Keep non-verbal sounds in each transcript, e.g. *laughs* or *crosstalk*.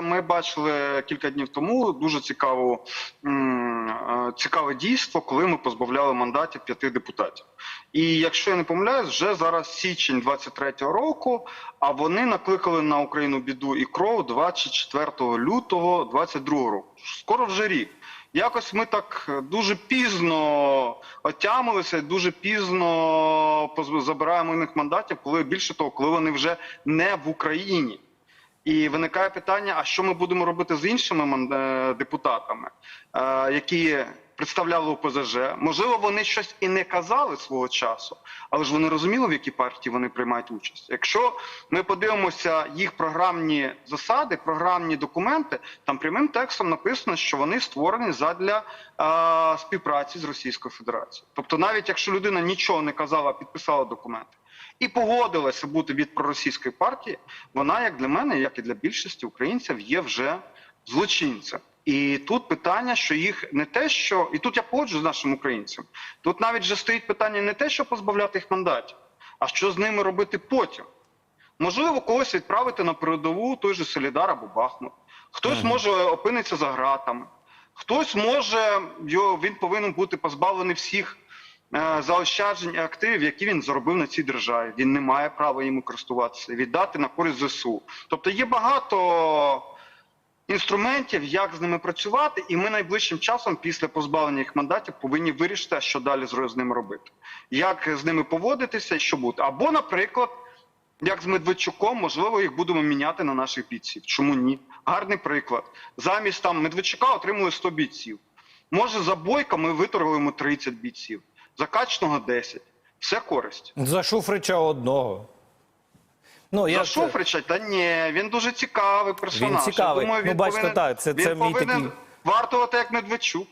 Ми бачили кілька днів тому дуже цікаву е, цікаве дійство, коли ми позбавляли мандатів п'яти депутатів. І якщо я не помиляюсь, вже зараз січень 23-го року. А вони накликали на Україну біду і кров 24 лютого 22-го року. Скоро вже рік. Якось ми так дуже пізно отямилися, дуже пізно забираємо них мандатів, коли більше того, коли вони вже не в Україні. І виникає питання: а що ми будемо робити з іншими е, депутатами, е, які представляли ОПЗЖ? Можливо, вони щось і не казали свого часу, але ж вони розуміли, в якій партії вони приймають участь. Якщо ми подивимося їх програмні засади, програмні документи, там прямим текстом написано, що вони створені задля е, співпраці з Російською Федерацією. Тобто, навіть якщо людина нічого не казала, підписала документи і погодилася бути від проросійської партії, вона, як для мене, як і для більшості українців, є вже злочинцем. І тут питання, що їх не те, що і тут я погоджу з нашим українцем. Тут навіть вже стоїть питання не те, що позбавляти їх мандатів, а що з ними робити потім. Можливо, когось відправити на передову той же Солідар або Бахмут. Хтось Мгм. може опинитися за ґратами, хтось може його він повинен бути позбавлений всіх заощаджень і активів, які він заробив на цій державі. Він не має права їм користуватися, віддати на користь ЗСУ. Тобто є багато інструментів, як з ними працювати, і ми найближчим часом, після позбавлення їх мандатів, повинні вирішити, що далі з з ними робити, як з ними поводитися і що бути. Або, наприклад, як з Медведчуком, можливо, їх будемо міняти на наших бійців. Чому ні? Гарний приклад. Замість там Медведчука отримали 100 бійців. Може, за Бойка ми виторгуємо 30 бійців, за Качного 10. Все користь. За Шуфрича одного. Ну, я За Шуфрича, та ні, він дуже цікавий персонаж. Він цікавий. Я думаю, Ну, бачите, повинен, так, це- він це мій повинен такий- вартувати як Медведчук.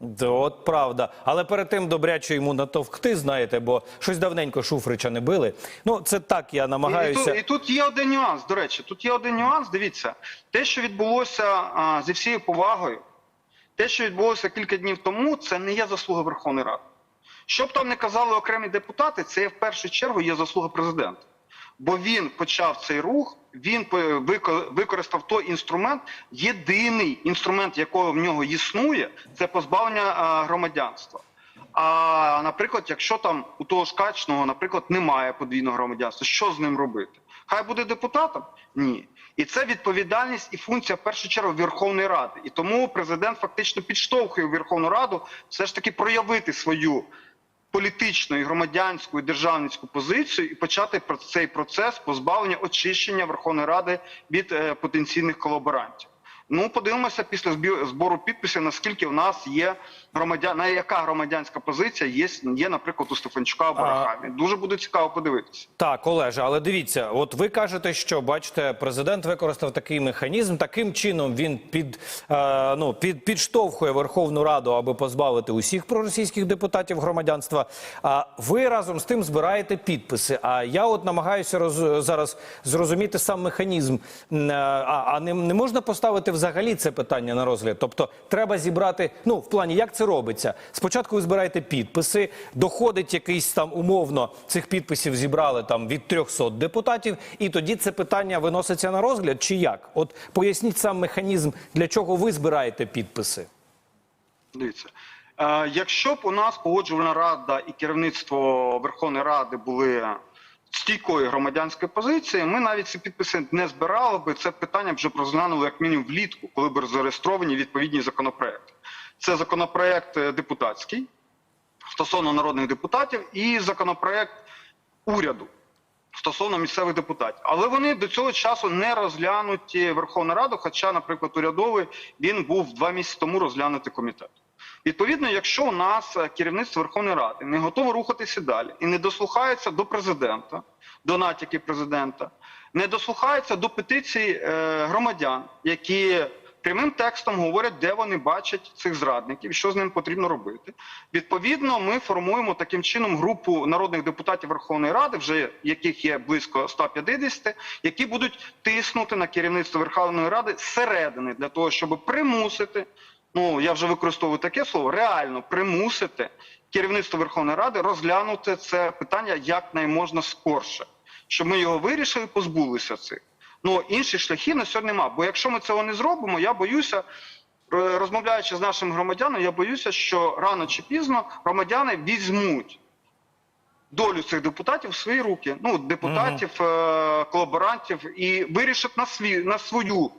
Да, От правда. Але перед тим добряче йому натовкти, знаєте, бо щось давненько Шуфрича не били. Ну, це так, я І, і, намагаюся. тут, і тут є один нюанс. До речі, тут є один нюанс. Дивіться, те, що відбулося а, зі всією повагою, те, що відбулося кілька днів тому, це не є заслуга Верховної Ради. Що б там не казали окремі депутати, це в першу чергу є заслуга президента. Бо він почав цей рух, він використав той інструмент, єдиний інструмент, якого в нього існує, це позбавлення громадянства. А наприклад, якщо там у того ж Качного, наприклад, немає подвійного громадянства, що з ним робити? Хай буде депутатом? Ні. І це відповідальність і функція в першу чергу Верховної Ради. І тому президент фактично підштовхує Верховну Раду все ж таки проявити свою політичну і громадянську і державницьку позицію і почати цей процес позбавлення очищення Верховної Ради від е, потенційних колаборантів. Ну, подивимося після збору підписів, наскільки в нас є громадян, на яка громадянська позиція є, є наприклад, у Стефанчука або Рахамі. Дуже буде цікаво подивитися. Так, Олеже, але дивіться, от ви кажете, що бачите, президент використав такий механізм. Таким чином він під, е, ну, під, підштовхує Верховну Раду, аби позбавити усіх проросійських депутатів громадянства. А ви разом з тим збираєте підписи. А я от намагаюся роз, зараз зрозуміти сам механізм. Е, А, а не, не можна поставити взагалі це питання на розгляд? Тобто, треба зібрати. Ну, в плані, як це робиться? Спочатку ви збираєте підписи, доходить якийсь там умовно цих підписів зібрали там від 300 депутатів, і тоді це питання виноситься на розгляд, чи як? От поясніть сам механізм, для чого ви збираєте підписи. Дивіться, е, якщо б у нас погоджувальна рада і керівництво Верховної Ради були стійкої громадянської позиції, ми навіть ці підписи не збирали би. Це питання вже розглянули як мінімум влітку, коли б зареєстровані відповідні законопроекти. Це законопроект е, депутатський стосовно народних депутатів і законопроект уряду стосовно місцевих депутатів. Але вони до цього часу не розглянуті Верховною Радою, хоча, наприклад, урядовий він був два місяці тому розглянутий комітет. Відповідно, якщо у нас е, керівництво Верховної Ради не готове рухатися далі і не дослухається до президента, до натяків президента, не дослухається до петицій е, громадян, які прямим текстом говорять, де вони бачать цих зрадників, що з ним потрібно робити. Відповідно, ми формуємо таким чином групу народних депутатів Верховної Ради, вже яких є близько 150, які будуть тиснути на керівництво Верховної Ради зсередини для того, щоб примусити. Ну я вже використовую таке слово, реально примусити керівництво Верховної Ради розглянути це питання як найможна скорше, щоб ми його вирішили, позбулися цих. Ну інших шляхів на сьогодні немає. Бо якщо ми цього не зробимо, я боюся. е, Розмовляючи з нашими громадянами, я боюся, що рано чи пізно громадяни візьмуть долю цих депутатів в свої руки, ну депутатів, е, колаборантів, і вирішать на свій на свою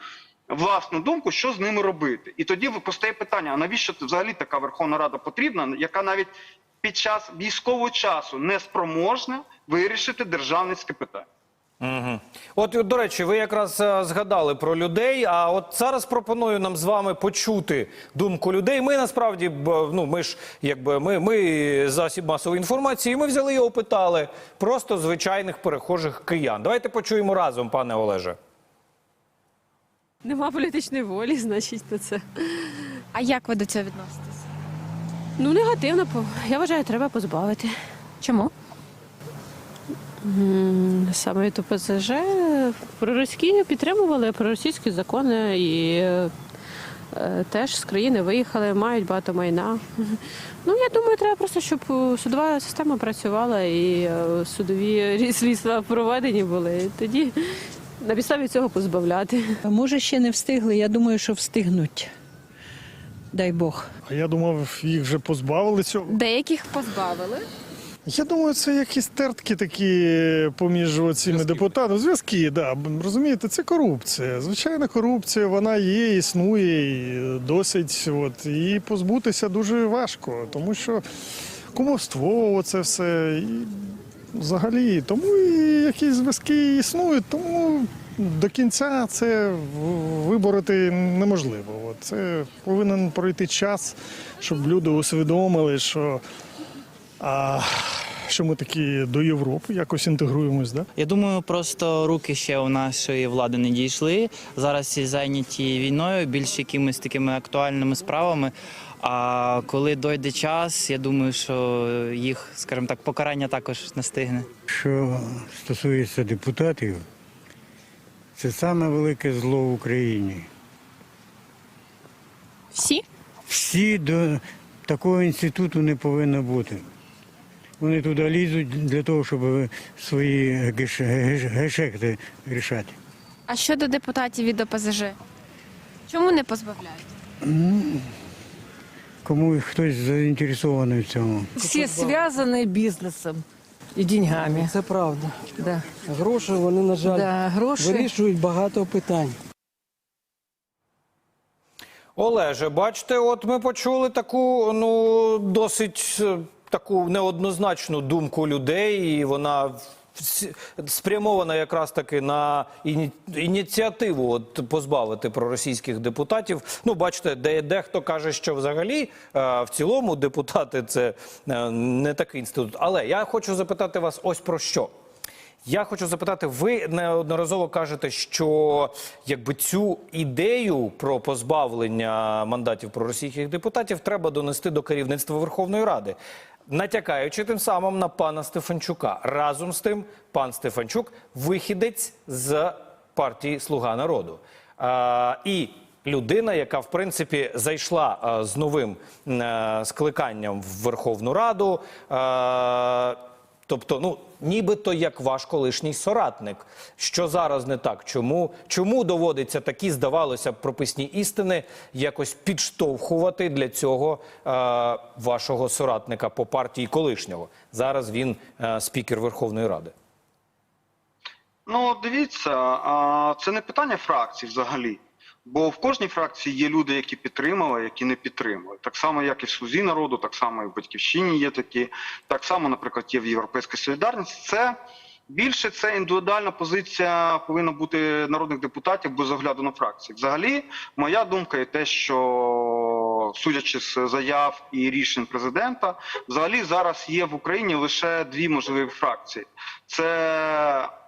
власну думку, що з ними робити. І тоді постає питання: а навіщо взагалі така Верховна Рада потрібна, яка навіть під час військового часу не спроможна вирішити державницьке питання. Угу. От, до речі, ви якраз е, згадали про людей. А от зараз пропоную нам з вами почути думку людей. Ми насправді ну ми ж якби ми, ми засіб масової інформації. Ми взяли і опитали просто звичайних перехожих киян. Давайте почуємо разом, пане Олеже. Нема політичної волі, *laughs* значить, на це. А як ви до цього відноситесь? Ну, негативно. Я вважаю, треба позбавити. Чому? М, Саме то ПСЖ проросійські підтримували проросійські закони і е, теж з країни виїхали, мають багато майна. Ну, я думаю, треба просто, щоб е, судова система працювала і е, судові *laughs* слідства проведені були. І Тоді на підставі цього позбавляти. А Може, ще не встигли. Я думаю, що встигнуть. Дай Бог. А я думав, їх вже позбавили цього. Деяких позбавили. Я думаю, це якісь тертки такі поміж цими депутатами. Зв'язки, да. Розумієте, це корупція. Звичайна корупція, вона є, існує і досить. От, і позбутися дуже важко, тому що кумовство, це все. І взагалі, тому і якісь зв'язки існують, тому до кінця це вибороти неможливо. Це повинен пройти час, щоб люди усвідомили, що. А що ми такі до Європи якось інтегруємось, да? Я думаю, просто руки ще у нашої влади не дійшли. Зараз зайняті війною, більш якимись такими актуальними справами. А коли дойде час, я думаю, що їх, скажімо так, покарання також настигне. Що стосується депутатів, це саме велике зло в Україні. Всі? Всі до такого інституту не повинно бути. Вони туди лізуть для того, щоб свої геш- геш- гешекти рішати. А щодо депутатів від ОПЗЖ? Чому не позбавляють? Кому хтось заінтересований в цьому. Всі зв'язані бізнесом і деньгами. Це правда. Да. Гроші, вони, на жаль, Да, гроші. вирішують багато питань. Олеже, бачите, от ми почули таку ну досить е, таку неоднозначну думку людей, і вона спрямована якраз таки на іні- ініціативу от позбавити проросійських депутатів. Ну, бачите, де дехто каже, що взагалі е, в цілому депутати це е, не такий інститут. Але я хочу запитати вас ось про що. Я хочу запитати, ви неодноразово кажете, що якби цю ідею про позбавлення мандатів проросійських депутатів треба донести до керівництва Верховної Ради, натякаючи тим самим на пана Стефанчука. Разом з тим, пан Стефанчук вихідець з партії Слуга народу. А, і людина, яка в принципі зайшла а, з новим а, скликанням в Верховну Раду. е, Тобто, ну нібито як ваш колишній соратник. Що зараз не так? Чому, чому доводиться такі, здавалося б, прописні істини якось підштовхувати для цього е, вашого соратника по партії колишнього? Зараз він е, спікер Верховної Ради. Ну, дивіться, це не питання фракцій взагалі. Бо в кожній фракції є люди, які підтримали, які не підтримали. Так само, як і в Слузі народу, так само і в Батьківщині є такі. Так само, наприклад, є в Європейська Солідарність. Це більше це індивідуальна позиція повинна бути народних депутатів без огляду на фракції. Взагалі, моя думка є те, що судячи з заяв і рішень президента, взагалі зараз є в Україні лише дві можливі фракції: це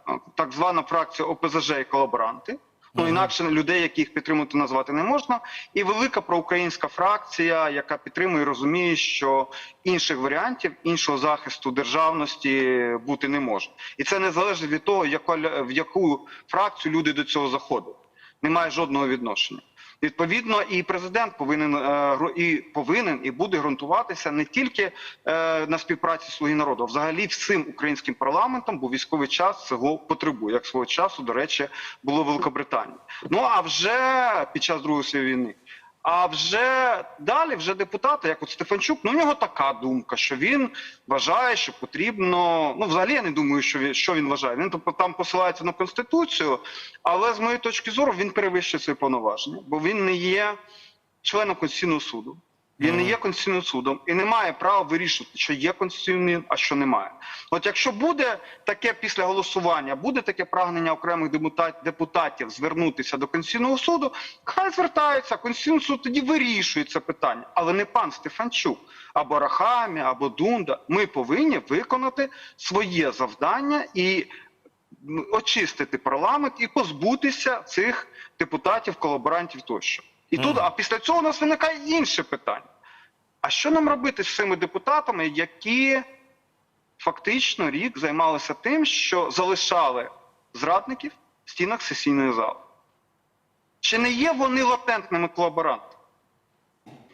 е, так звана фракція ОПЗЖ і колаборанти. Ну інакше людей, яких підтримувати назвати не можна, і велика проукраїнська фракція, яка підтримує і розуміє, що інших варіантів, іншого захисту державності бути не може, і це не залежить від того, яка в яку фракцію люди до цього заходять. немає жодного відношення. Відповідно, і президент повинен е, і повинен і буде ґрунтуватися не тільки е, на співпраці «Слуги народу», а взагалі всім українським парламентом, бо військовий час цього потребує, як свого часу, до речі, було в Великобританії. Ну а вже під час Другої світової війни. А вже далі, вже депутати, як от Стефанчук, ну в нього така думка, що він вважає, що потрібно. Ну, взагалі я не думаю, що він що він вважає. Він тобто там посилається на конституцію, але з моєї точки зору він перевищує свої повноваження, бо він не є членом Конституційного суду. Він не є конституційним судом і не має права вирішувати, що є конституційним, а що немає. От якщо буде таке після голосування, буде таке прагнення окремих депутат- депутатів звернутися до Конституційного суду, хай звертаються. Конституційний суд тоді вирішує це питання, але не пан Стефанчук або Рахамі, або Дунда. Ми повинні виконати своє завдання і очистити парламент і позбутися цих депутатів, колаборантів тощо. І тут, а після цього у нас виникає інше питання. А що нам робити з цими депутатами, які фактично рік займалися тим, що залишали зрадників в стінах сесійної зали? Чи не є вони латентними колаборантами?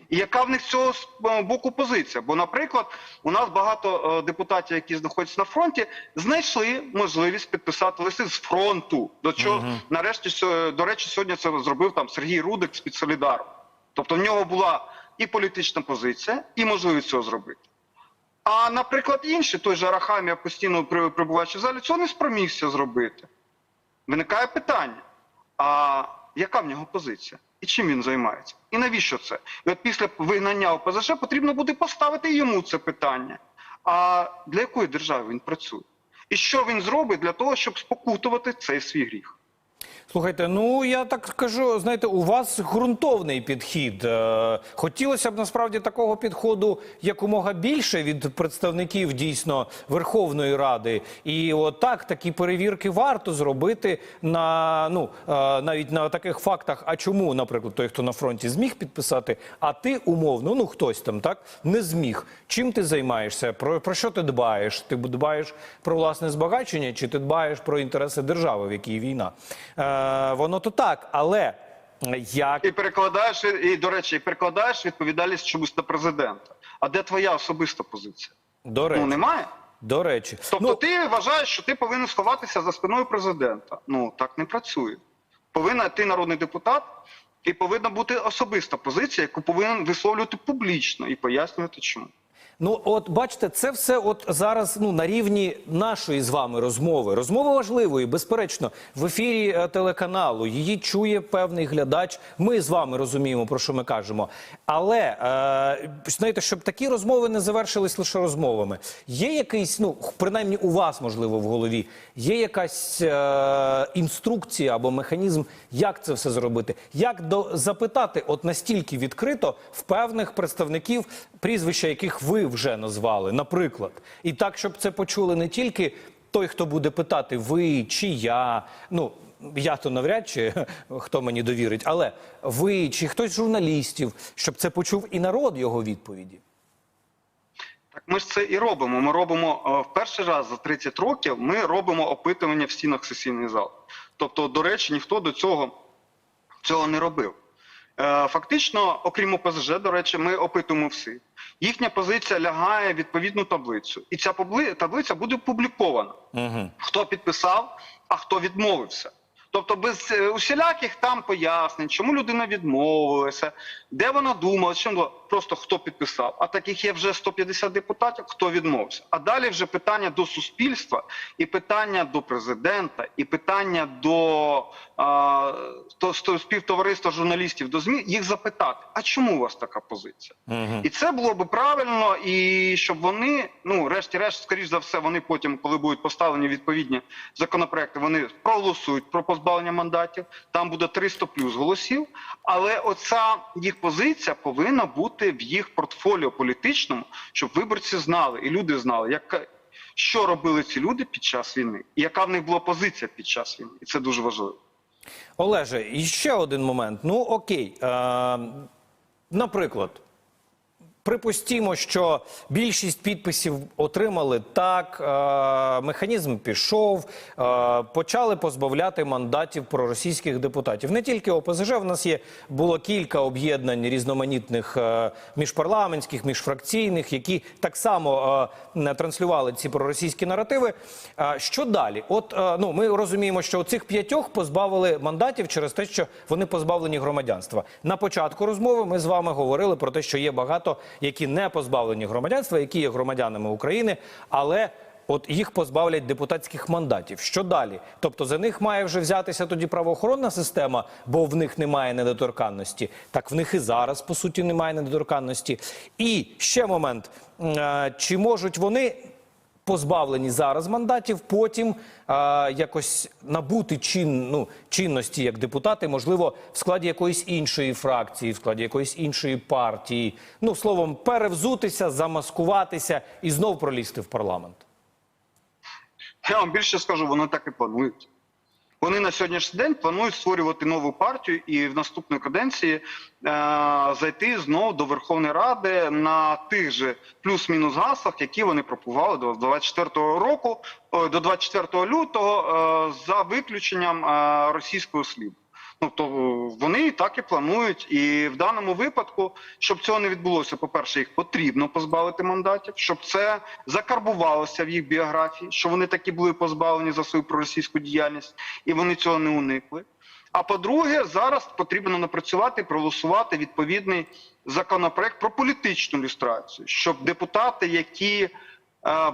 І яка в них з цього е, боку позиція? Бо, наприклад, у нас багато е, депутатів, які знаходяться на фронті, знайшли можливість підписати листи з фронту. До чого нарешті до речі, сьогодні це зробив там Сергій Рудик з під Солідару. Тобто в нього була і політична позиція, і можливість цього зробити. А, наприклад, інші, той же Арахамія, постійно при- перебуваючи в залі, цього не спромігся зробити. Виникає питання: а яка в нього позиція? І чим він займається? І навіщо це? І от після вигнання ОПЗЖ потрібно буде поставити йому це питання. А для якої держави він працює? І що він зробить для того, щоб спокутувати цей свій гріх? Слухайте, ну я так скажу, знаєте, у вас ґрунтовний підхід. Е, Хотілося б насправді такого підходу якомога більше від представників дійсно Верховної Ради. І отак такі перевірки варто зробити на ну е, навіть на таких фактах. А чому, наприклад, той, хто на фронті зміг підписати, а ти умовно, ну хтось там так не зміг. Чим ти займаєшся? Про, про що ти дбаєш? Ти дбаєш про власне збагачення, чи ти дбаєш про інтереси держави, в якій війна? Е, воно то так, але як І перекладаєш, і, до речі, і перекладаєш відповідальність чомусь на президента. А де твоя особиста позиція? до речі, Ну немає. до речі, Тобто ну, ти вважаєш, що ти повинен сховатися за спиною президента. Ну так не працює. Повинна ти народний депутат, і повинна бути особиста позиція, яку повинен висловлювати публічно і пояснювати чому. Ну, от бачите, це все от зараз ну на рівні нашої з вами розмови. Розмова важливої, безперечно, в ефірі е, телеканалу. Її чує певний глядач. Ми з вами розуміємо, про що ми кажемо. Але е, знаєте, щоб такі розмови не завершились лише розмовами. Є якийсь, ну принаймні у вас можливо в голові, є якась е, інструкція або механізм, як це все зробити, як до запитати, от настільки відкрито в певних представників, прізвища яких ви вже назвали, наприклад, і так, щоб це почули не тільки той, хто буде питати, ви чи я, ну. Я то навряд чи *laughs* хто мені довірить, але ви чи хтось з журналістів, щоб це почув і народ його відповіді. Так ми ж це і робимо. Ми робимо е, в перший раз за 30 років. Ми робимо опитування в стінах сесійної зали. Тобто, до речі, ніхто до цього цього не робив. Е, Фактично, окрім ОПЗЖ, до речі, ми опитуємо всі. Їхня позиція лягає в відповідну таблицю, і ця таблиця буде опублікована. Угу. Хто підписав, а хто відмовився. Тобто без е, усіляких там пояснень, чому людина відмовилася, де вона думала, чим була. просто хто підписав. А таких є вже 150 депутатів, хто відмовився. А далі вже питання до суспільства, і питання до президента, і питання до, а, до співтовариства журналістів, до ЗМІ, їх запитати, а чому у вас така позиція? Угу. І це було би правильно, і щоб вони, ну, врешті-решт, скоріш за все, вони потім, коли будуть поставлені відповідні законопроекти, вони проголосують про позбавлення мандатів. Там буде 300 плюс голосів. Але оця їх позиція повинна бути в їх портфоліо політичному, щоб виборці знали і люди знали, як, що робили ці люди під час війни, і яка в них була позиція під час війни. І це дуже важливо. Олеже, і ще один момент. Ну окей, е, наприклад, припустімо, що більшість підписів отримали так, е, механізм пішов, е, почали позбавляти мандатів проросійських депутатів. Не тільки ОПЗЖ, в нас є було кілька об'єднань різноманітних е, міжпарламентських, міжфракційних, які так само транслювали ці проросійські наративи. Е, що далі? От ну ми розуміємо, що цих п'ятьох позбавили мандатів через те, що вони позбавлені громадянства. На початку розмови ми з вами говорили про те, що є багато, які не позбавлені громадянства, які є громадянами України, але От їх позбавлять депутатських мандатів. Що далі? Тобто за них має вже взятися тоді правоохоронна система, бо в них немає недоторканності. Так в них і зараз по суті немає недоторканності. І ще момент: е, чи можуть вони позбавлені зараз мандатів, потім е, якось набути чин, ну, чинності як депутати, можливо, в складі якоїсь іншої фракції, в складі якоїсь іншої партії. Ну, словом, перевзутися, замаскуватися і знов пролізти в парламент. Я вам більше скажу, вони так і планують. Вони на сьогоднішній день планують створювати нову партію і в наступної каденції е, зайти знову до Верховної Ради на тих же плюс-мінус гаслах, які вони пропували до 24 року, о, до 24 лютого, е, за виключенням е, російського сліду. Ну, то вони і так і планують. І в даному випадку, щоб цього не відбулося, по-перше, їх потрібно позбавити мандатів, щоб це закарбувалося в їх біографії, що вони такі були позбавлені за свою проросійську діяльність, і вони цього не уникли. А по-друге, зараз потрібно напрацювати, проголосувати відповідний законопроект про політичну люстрацію, щоб депутати, які е,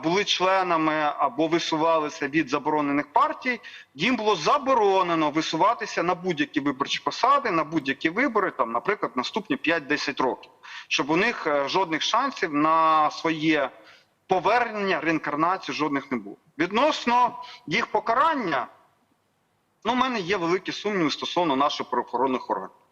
були членами або висувалися від заборонених партій, їм було заборонено висуватися на будь-які виборчі посади, на будь-які вибори, там, наприклад, наступні 5-10 років, щоб у них е, жодних шансів на своє повернення, реінкарнацію жодних не було. Відносно їх покарання, ну, у мене є великі сумніви стосовно наших правоохоронних органів.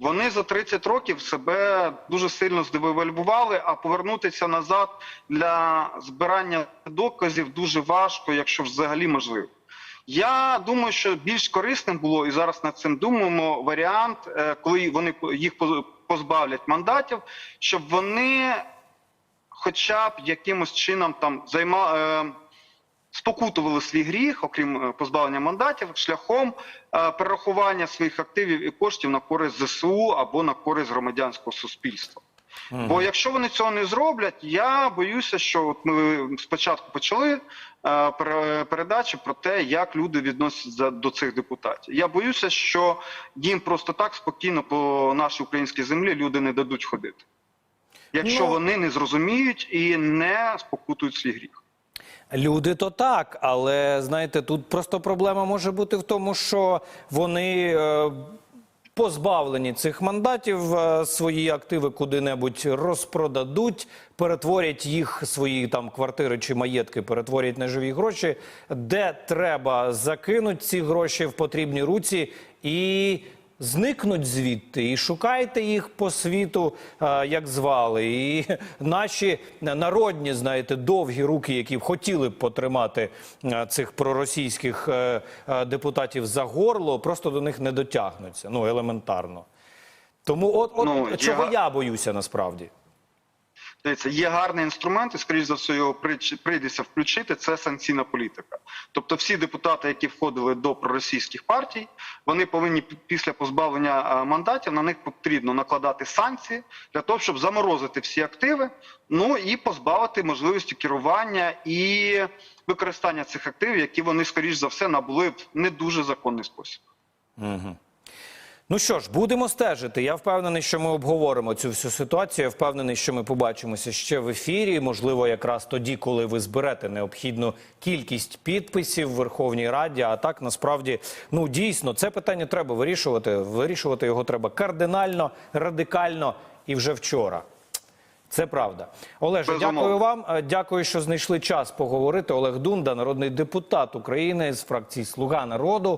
Вони за 30 років себе дуже сильно здевальвували, а повернутися назад для збирання доказів дуже важко, якщо взагалі можливо. Я думаю, що більш корисним було і зараз над цим думаємо варіант, е, коли вони їх позбавлять мандатів, щоб вони хоча б якимось чином там займа, е, спокутували свій гріх, окрім е, позбавлення мандатів, шляхом е, перерахування своїх активів і коштів на користь ЗСУ або на користь громадянського суспільства. Бо якщо вони цього не зроблять, я боюся, що от ми спочатку почали е, пере- передачі про те, як люди відносяться до цих депутатів. Я боюся, що їм просто так спокійно по нашій українській землі люди не дадуть ходити, якщо Ну, вони не зрозуміють і не спокутують свій гріх. Люди то так, але знаєте, тут просто проблема може бути в тому, що вони е, позбавлені цих мандатів, е, свої активи куди-небудь розпродадуть, перетворять їх, свої там квартири чи маєтки, перетворять на живі гроші, де треба закинуть ці гроші в потрібні руці і. Зникнуть звідти і шукайте їх по світу, як звали. І *laughs* наші народні, знаєте, довгі руки, які б хотіли б потримати цих проросійських е, депутатів за горло, просто до них не дотягнуться. Ну, елементарно. Тому от, от Ну, чого я- я боюся насправді. Дивіться, є гарний інструмент, і скоріш за все його прийдеться включити. Це санкційна політика. Тобто, всі депутати, які входили до проросійських партій, вони повинні після позбавлення е, мандатів на них потрібно накладати санкції для того, щоб заморозити всі активи, ну і позбавити можливості керування і використання цих активів, які вони скоріш за все набули в не дуже законний спосіб. Ну що ж, будемо стежити. Я впевнений, що ми обговоримо цю всю ситуацію. Я впевнений, що ми побачимося ще в ефірі. Можливо, якраз тоді, коли ви зберете необхідну кількість підписів в Верховній Раді. А так насправді, ну дійсно, це питання треба вирішувати. Вирішувати його треба кардинально, радикально і вже вчора. Це правда. Олеже, Безумовно. дякую вам. Е, Дякую, що знайшли час поговорити. Олег Дунда, народний депутат України з фракції Слуга народу.